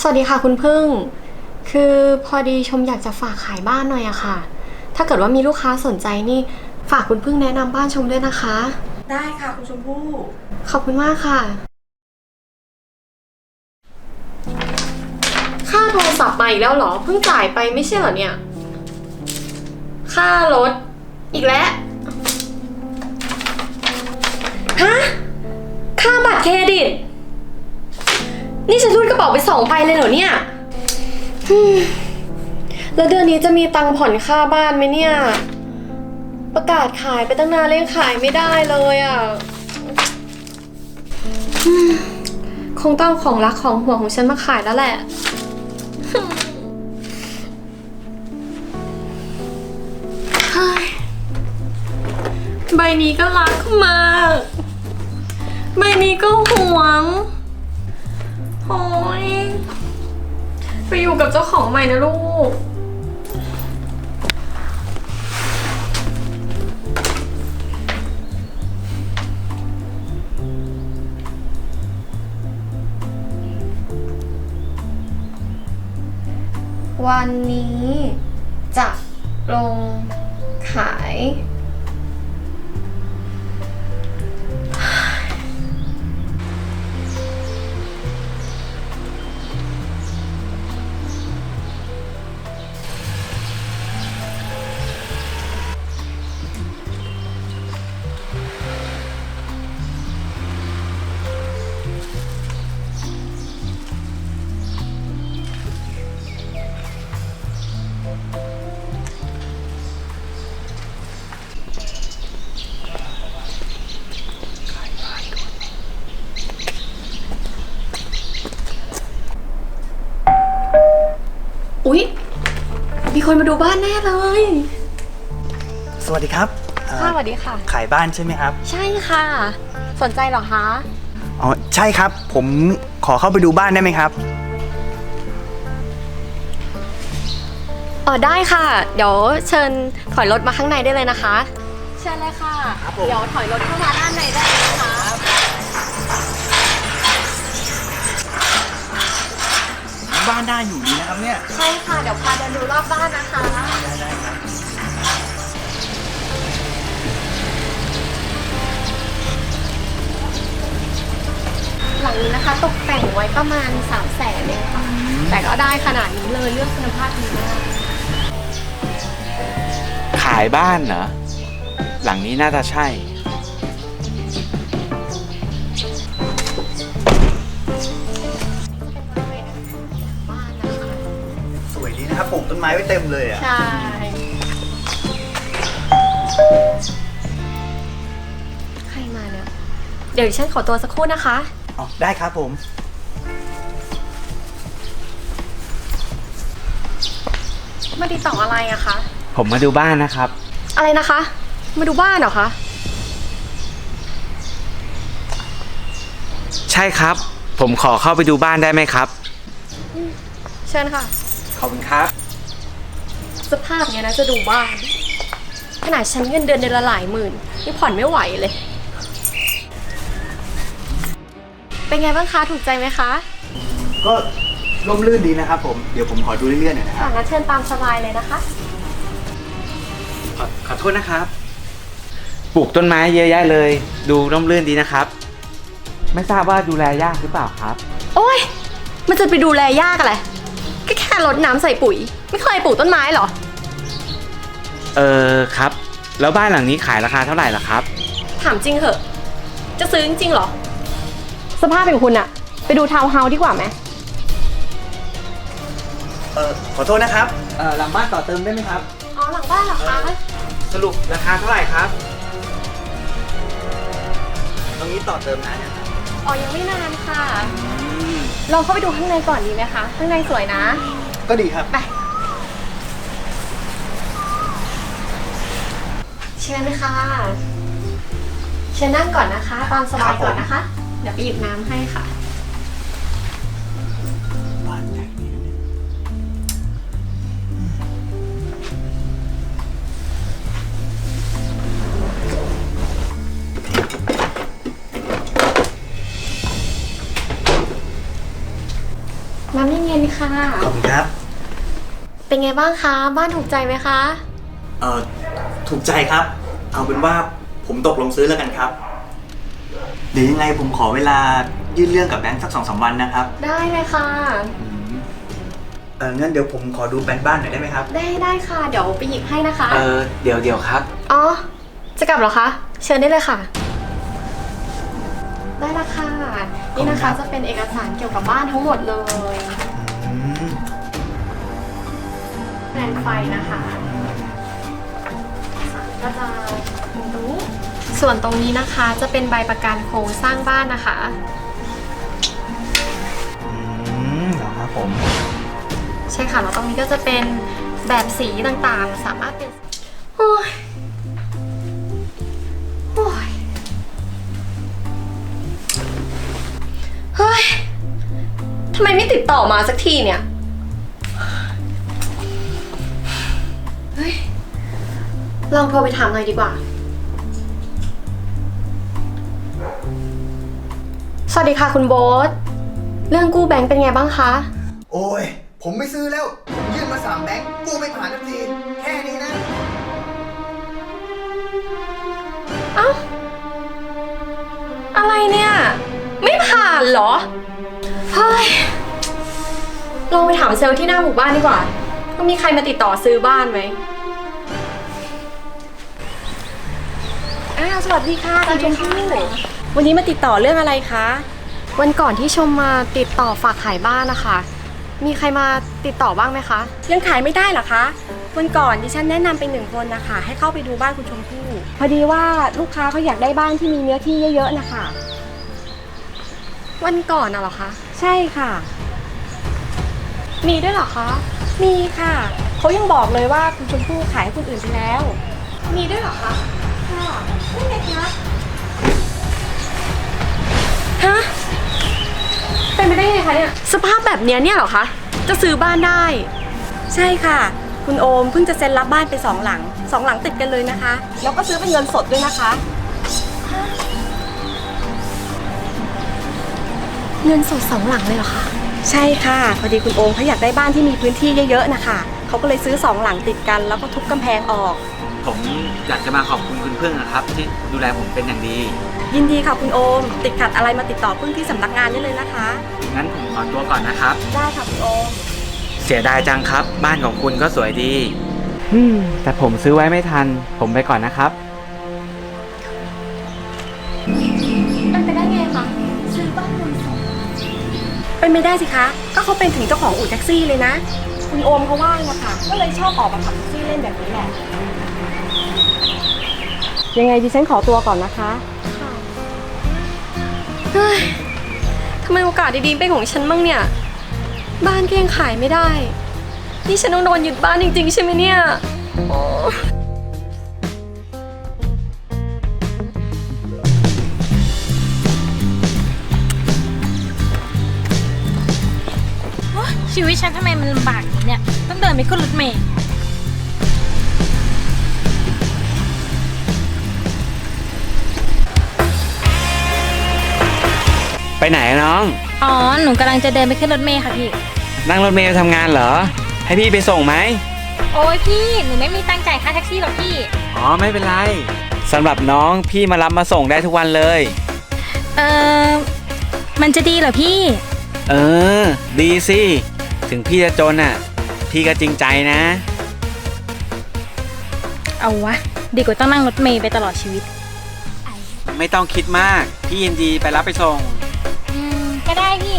สวัสดีค่ะคุณพึ่ง คือพอดีชมอยากจะฝากขายบ้านหน่อยอะค่ะ ถ้าเกิดว่ามีลูกค้าสนใจนี่ฝากคุณพึ่งแนะนำบ้านชมด้วยนะคะ ได้ค่ะคุณชมพู่ ขอบคุณมากค่ะ ค่าโทรศัพท์มาอีกแล้วเหรอ เพิ่งจ่ายไปไม่ใช่เหรอเนี่ย ค่ารถ อีกแล้วฮะค่าบัตรเครดิต นี่ฉันรูดกระเป๋าไปสองใบเลยเหรอเนี่ยฮึ่มแล้วเดือนนี้จะมีตังค์ผ่อนค่าบ้านไหมเนี่ย ประกาศขายไปตั้งนานเลยงขายไม่ได้เลยอะคงต้องเอาของรักของห่วงของฉันมาขายแล้วแหละ เฮ้ยใบนี้ก็รักมาก ใบนี้ก็ห่วง โอ้ยไปอยู่กับเจ้าของใหม่นะลูก วันนี้จะลงขายอุ๊ย คนมาดูบ้านแน่เลย สวัสดีครับเอ่อค่ะสวัสดีค่ะ ขายบ้านใช่ไหมครับ ใช่ค่ะ สนใจเหรอคะ อ๋อ ใช่ครับ ผมขอเข้าไปดูบ้านได้ไหมครับ อ๋อได้ค่ะ เดี๋ยวเชิญถอยรถมาข้างในได้เลยนะคะ เชิญเลยค่ะครับผมเดี๋ยวถอยรถเข้ามาด้านในได้เลยนะคะ บ้านได้อยู่ดีนะครับเนี่ย ใช่ค่ะ เดี๋ยวพาเดินดูรอบบ้านนะคะได้ได้ครับหลังนี้นะคะ ตกแต่งไว้ประมาณ3 0 0แสนเองค่ะ แต่ก็ได้ขนาดนี้เลยเลือกคุณภาพดีมาก ขายบ้านเหรอ หลังนี้น่าจะใช่ นะครับปลูกต้นไม้ไว้เต็มเลยอะ ใช่ ใครมาเนี่ย เดี๋ยวดิฉันขอตัวสักครู่นะคะ อ๋อ ได้ครับผม มาติดต่ออะไรอะคะ ผมมาดูบ้านนะครับ อะไรนะคะ มาดูบ้านเหรอคะ ใช่ครับ ผมขอเข้าไปดูบ้านได้ไหมครับ เชิญค่ะ ขอบคุณครับสภาพเนี้ยนะจะดูบ้านขนาดฉันเงินเดือนเดือนละหลายหมื่นนี่ผ่อนไม่ไหวเลย เป็นไงบ้างคะถูกใจไหมคะก็ร่มรื่นดีนะครับผม เดี๋ยวผมขอดูเรื่อยๆหน่อยนะคค่ะรับงั้นเชิญตามสบายเลยนะคะ ขอขอโทษนะครับ ปลูกต้นไม้เยอะแยะเลย ดูร่มรื่นดีนะครับ ไม่ทราบว่าดูแลยากหรือเปล่าครับ โอ้ย มันจะไปดูแลยากอะไรก็แค่รดน้ำใส่ปุ๋ย ไม่เคยปลูกต้นไม้เหรอ เออครับ แล้วบ้านหลังนี้ขายราคาเท่าไหร่ล่ะครับ ถามจริงเหอะ จะซื้อจริงๆเหรอ สภาพอย่างคุณอะไปดูทาวน์เฮาส์ดีกว่าไหม เออขอโทษนะครับ เออหลังบ้านต่อเติมได้ไหมครับ อ๋อหลังบ้านเหรอคะ สรุปราคาเท่าไหร่ครับ ตรงนี้ต่อเติมนานนะครับอ๋อยังไม่นานค่ะ ลองเข้าไปดูข้างในก่อนดีไหมคะ ข้างในสวยนะ ก็ดีครับ ไป เชิญค่ะ เชิญนั่งก่อนนะคะ ตามสบายก่อนนะคะ เดี๋ยวไปหยิบน้ำให้ค่ะ บ้านใหญ่ดีนะเนี่ยน้ำเย็นๆค่ะ ขอบคุณครับ เป็นไงบ้างคะ บ้านถูกใจไหมคะ เอ่อ ถูกใจครับ เอาเป็นว่าผมตกลงซื้อแล้วกันครับ เดี๋ยวยังไงผมขอเวลายื่นเรื่องกับแบงค์สักสองสามวันนะครับ ได้เลยค่ะเอองั้นเดี๋ยวผมขอดูแบงค์บ้านหน่อยได้ไหมครับ ได้ได้ค่ะ เดี๋ยวไปหยิบให้นะคะ เออเดี๋ยวเดี๋ยวครับ อ๋อ จะกลับเหรอคะ เชิญได้เลยค่ะ ได้ละค่ะ นี่นะขอบคุณครัคะบ จะเป็นเอกสารเกี่ยวกับบ้านทั้งหมดเลยอืมแผนไฟนะคะ ก็จะตรงนี้ส่วนตรงนี้นะคะจะเป็นใบประกันโครงสร้างบ้านนะคะ อืมเหรอครับผม ใช่ค่ะแล้วตรงนี้ก็จะเป็นแบบสีต่างๆ สามารถเป็นโอ้ยโอ้ยเฮ้ยทำไมไม่ติดต่อมาสักทีเนี่ย เฮ้ย ลองโทรไปถามหน่อยดีกว่า สวัสดีค่ะคุณโบ๊ท เรื่องกู้แบงค์เป็นไงบ้างคะ โอ้ย ผมไม่ซื้อแล้ว ผมยื่นมาสามแบงค์กู้ไม่ผ่านทันที แค่นี้นะ เอ้า อะไรเนี่ย ไม่ผ่านเหรอ เฮ้ย ลองไปถามเซลล์ที่หน้าหมู่บ้านดีกว่าว่ามีใครมาติดต่อซื้อบ้านไหม อ้าวสวัสดีค่ะคุณชมพู่วันนี้มาติดต่อเรื่องอะไรคะ วันก่อนที่ชมมาติดต่อฝากขายบ้านนะคะ มีใครมาติดต่อบ้างไหมคะ ยังขายไม่ได้เหรอคะ วันก่อนดิฉันแนะนำไปหนึ่งคนนะคะ ให้เข้าไปดูบ้านคุณชมพู่ พอดีว่าลูกค้าเขาอยากได้บ้านที่มีเนื้อที่เยอะๆนะคะ วันก่อนน่ะเหรอคะ ใช่ค่ะ มีด้วยเหรอคะ มีค่ะ เขายังบอกเลยว่าคุณชมพู่ขายให้คนอื่นไปแล้ว มีด้วยเหรอคะ ค่ะนี่ไงคะฮะ เป็นไปได้ไงคะเนี่ย สภาพแบบเนี้ยเนี่ยเหรอคะ จะซื้อบ้านได้ ใช่ค่ะ คุณโอมเพิ่งจะเซ็นรับบ้านไปสองหลังสองหลังติดกันเลยนะคะ แล้วก็ซื้อเป็นเงินสดด้วยนะคะ เงินสดสองหลังเลยเหรอคะ ใช่ค่ะ พอดีคุณโอมเขาอยากได้บ้านที่มีพื้นที่เยอะๆนะคะ เขาก็เลยซื้อสองหลังติดกัน แล้วก็ทุบกำแพงออก ผมอยากจะมาขอบคุณคุณพึ่งนะครับ ที่ดูแลผมเป็นอย่างดี ยินดีค่ะคุณโอม ติดขัดอะไรมาติดต่อเพิ่งที่สำนักงานได้เลยนะคะ งั้นผมขอตัวก่อนนะครับ ได้ค่ะคุณโอม เสียดายจังครับ บ้านของคุณก็สวยดีอืมแต่ผมซื้อไว้ไม่ทัน ผมไปก่อนนะครับเป็นไปได้ไงคะซื้อบ้านเงินสดเป็นไม่ได้สิคะ ก็เขาเป็นถึงเจ้าของอู่แท็กซี่เลยนะ คุณโอมเขาว่างอะค่ะ ก็เลยชอบออกมาขับแท็กซี่เล่นแบบนี้แหละ ยังไงดิฉันขอตัวก่อนนะคะ เฮ้ยทำไมโอกาสดีๆเป็นของฉันบ้างเนี่ย บ้านก็ยังขายไม่ได้ นี่ฉันต้องโดนยึดบ้านจริงๆ ใช่ไหมเนี่ยโอ้ ชีวิตฉันทำไมมันลำบากอย่างนี้เนี่ย ต้องเดินไปขึ้นรถเมล์ไปไหนอะน้อง อ๋อ หนูกำลังจะเดินไปขึ้นรถเมล์ค่ะพี่ นั่งรถเมล์ไปทำงานเหรอ ให้พี่ไปส่งไหม โอ้ยพี่ หนูไม่มีตังค์จ่ายค่าแท็กซี่หรอกพี่ อ๋อ ไม่เป็นไรสำหรับน้องพี่มารับมาส่งได้ทุกวันเลย เออมันจะดีเหรอพี่ เออ ดีสิ ถึงพี่จะจนอะ พี่ก็จริงใจนะ เอาวะ ดีกว่าต้องนั่งรถเมล์ไปตลอดชีวิต ไม่ต้องคิดมาก พี่ยินดีไปรับไปส่ง อืม ก็ได้พี่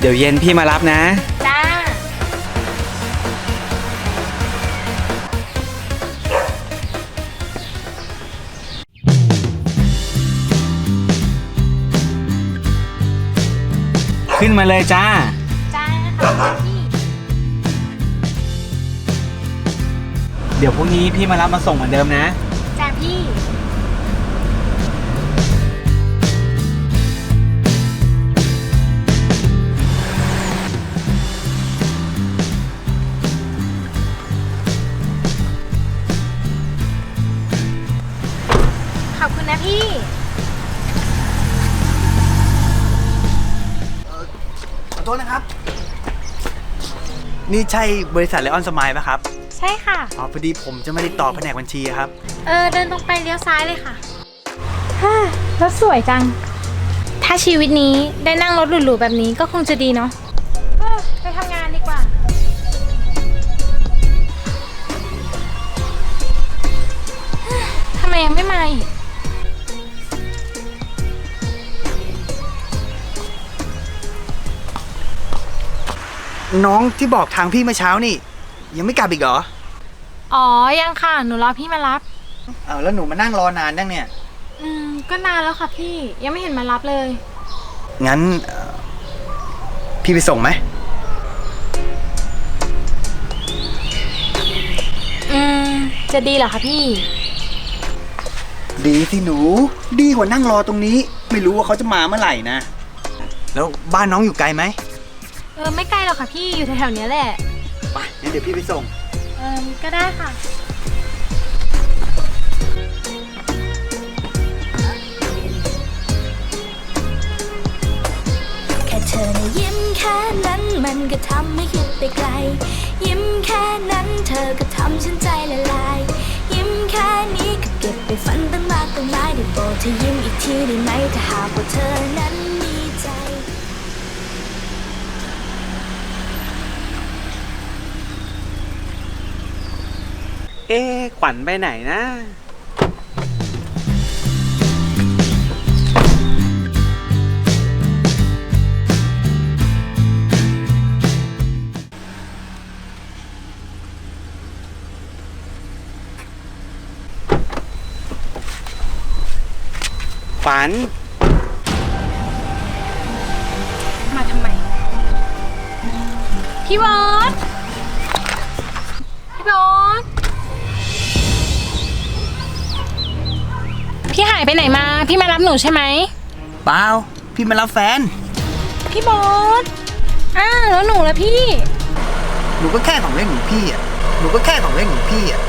เดี๋ยวเย็นพี่มารับนะ งมาเลยจ้า จ้าพี่ เดี๋ยวพรุ่งนี้พี่มารับมาส่งเหมือนเดิมนะ จ้าพี่ ขอบคุณนะพี่ โทษนะครับ นี่ใช่บริษัทเลออนสมายป่ะครับ ใช่ค่ะ อ๋อพอดีผมจะมาติดต่อแผนกบัญชีครับ เออเดินตรงไปเลี้ยวซ้ายเลยค่ะฮ่ารถสวยจัง ถ้าชีวิตนี้ได้นั่งรถหรูๆแบบนี้ก็คงจะดีเนาะเออไปทำงานดีกว่า ทำไมยังไม่มาอีก น้องที่บอกทางพี่เมื่อเช้านี่ ยังไม่กลับอีกเหรอ อ๋อ ยังค่ะ หนูรอพี่มารับอ้าวแล้วหนูมานั่งรอนานยังเนี่ย อืม ก็นานแล้วค่ะพี่ ยังไม่เห็นมารับเลย งั้นเอ่อพี่ไปส่งไหม อืม จะดีเหรอคะพี่ ดีสิหนู ดีกว่านั่งรอตรงนี้ ไม่รู้ว่าเขาจะมาเมื่อไหร่นะ แล้วบ้านน้องอยู่ไกลไหม เออไม่ไกลหรอกค่ะพี่อยู่แถวๆเนี้ยแหละ ไปงั้นเดี๋ยวพี่ไปส่ง เออก็ได้ค่ะ แค่เธอนะยิ้มแค่นั้นมันก็ทำให้คิดไปไกล ยิ้มแค่นั้นเธอก็ทำฉัน เอ๊ขวัญไปไหนนะ ขวัญ มาทำไม พี่บอส พี่บอส พี่หายไปไหนมา พี่มารับหนูใช่ไหมเปล่าพี่มารับแฟน พี่บอสอ้าวแล้วหนูละพี่ หนูก็แค่ของเล่นของพี่อะหนูก็แค่ของเล่นของพี่อะ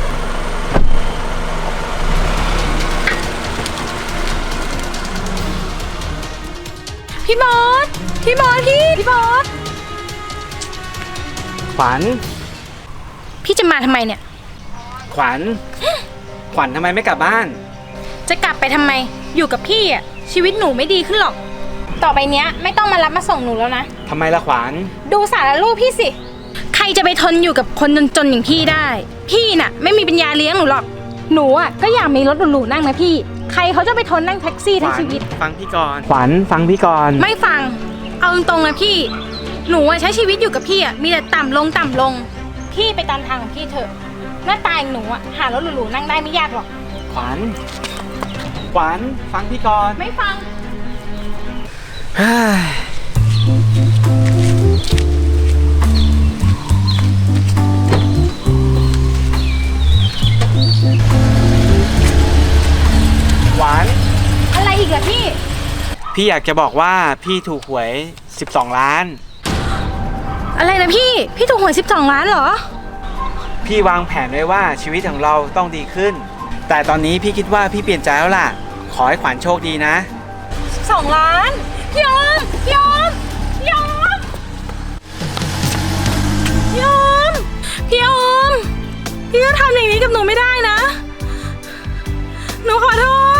พี่บอสพี่บอสพี่พี่บอสขวัญ พี่จะมาทำไมเนี่ย ขวัญ ขวัญทำไมไม่กลับบ้าน จะกลับไปทำไม อยู่กับพี่อะ ชีวิตหนูไม่ดีขึ้นหรอก ต่อไปเนี้ยไม่ต้องมารับมาส่งหนูแล้วนะ ทำไมล่ะขวัญดูสารรูปพี่สิ ใครจะไปทนอยู่กับคนจนๆอย่างพี่ได้ พี่น่ะ ไม่มีปัญญาเลี้ยงหนูหรอก หนูอะก็อยากมีรถหรูๆนั่งนะพี่ ใครเขาจะไปทนนั่งแท็กซี่ทั้งชีวิต ฟังพี่ก่อนขวัญฟังพี่ก่อนไม่ฟัง เอาตรงๆนะพี่ หนูอะใช้ชีวิตอยู่กับพี่อะมีแต่ต่ำลงต่ำลง พี่ไปตามทางของพี่เถอะ หน้าตาอย่างหนูอะหารถหรูๆนั่งได้ไม่ยากหรอก ขวัญ ขวัญฟังพี่ก่อน ไม่ฟังเฮ้ยขวัญอะไรอีกล่ะพี่ พี่อยากจะบอกว่าพี่ถูกหวย 12 ล้าน อะไรนะพี่ พี่ถูกหวย12ล้านเหรอ พี่วางแผนไว้ว่าชีวิตของเราต้องดีขึ้น แต่ตอนนี้พี่คิดว่าพี่เปลี่ยนใจแล้วล่ะ ขอให้ขวัญโชคดีนะ สองล้านพี่ยอมพี่ยอมพี่ยอมพี่ยอมพี่ยอมพี่จะทำอย่างนี้กับหนูไม่ได้นะ หนูขอโทษ